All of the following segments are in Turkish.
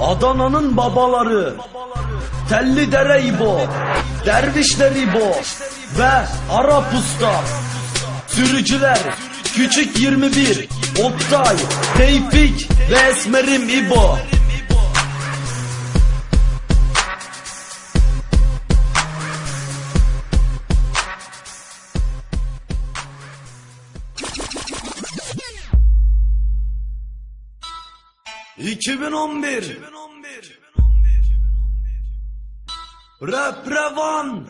Adana'nın babaları Telli Dere İbo Dervişler İbo Ve Arap Usta. Sürücüler Küçük 21 Oktay Tevfik Ve Esmerim İbo ...2011... Rap Revan...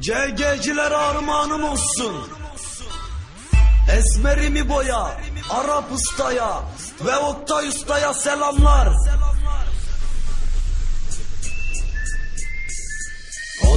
CG'ciler armağanım olsun... Esmerimi boya... Arap ustaya... Ve Oktay ustaya selamlar...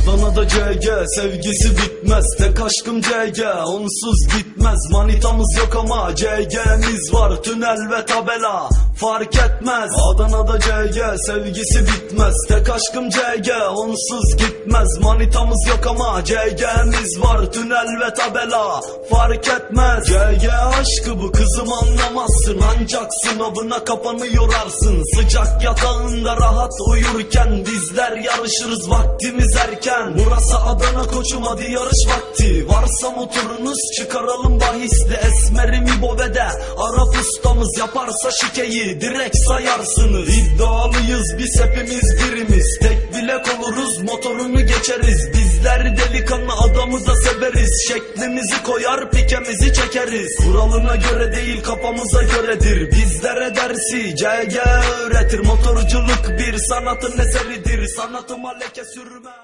Adana'da CG sevgisi bitmez. Tek aşkım CG onsuz gitmez. Manitamız yok ama CG'miz var. Tünel ve tabela fark etmez. Adana'da CG sevgisi bitmez. Tek aşkım CG onsuz gitmez. Manitamız yok ama CG'miz var. Tünel ve tabela fark etmez. CG aşkı bu kızım anlamazsın. Ancak sınavına kafanı yorarsın. Sıcak yatağında rahat uyurken Bizler yarışırız. Vaktimiz erken Burası Adana koçum hadi yarış vakti. Varsa motorunuz çıkaralım bahisli Esmerim İbo ve de Arap ustamız yaparsa şikeyi Direkt sayarsınız. İddialıyız biz hepimiz birimiz. Tek bilek oluruz motorunu geçeriz. Bizler delikanlı adamı da severiz. Şeklimizi koyar pikemizi çekeriz. Kuralına göre değil kafamıza göredir. Bizlere dersi CG öğretir. Motorculuk bir sanatın eseridir. Sanatıma leke sürme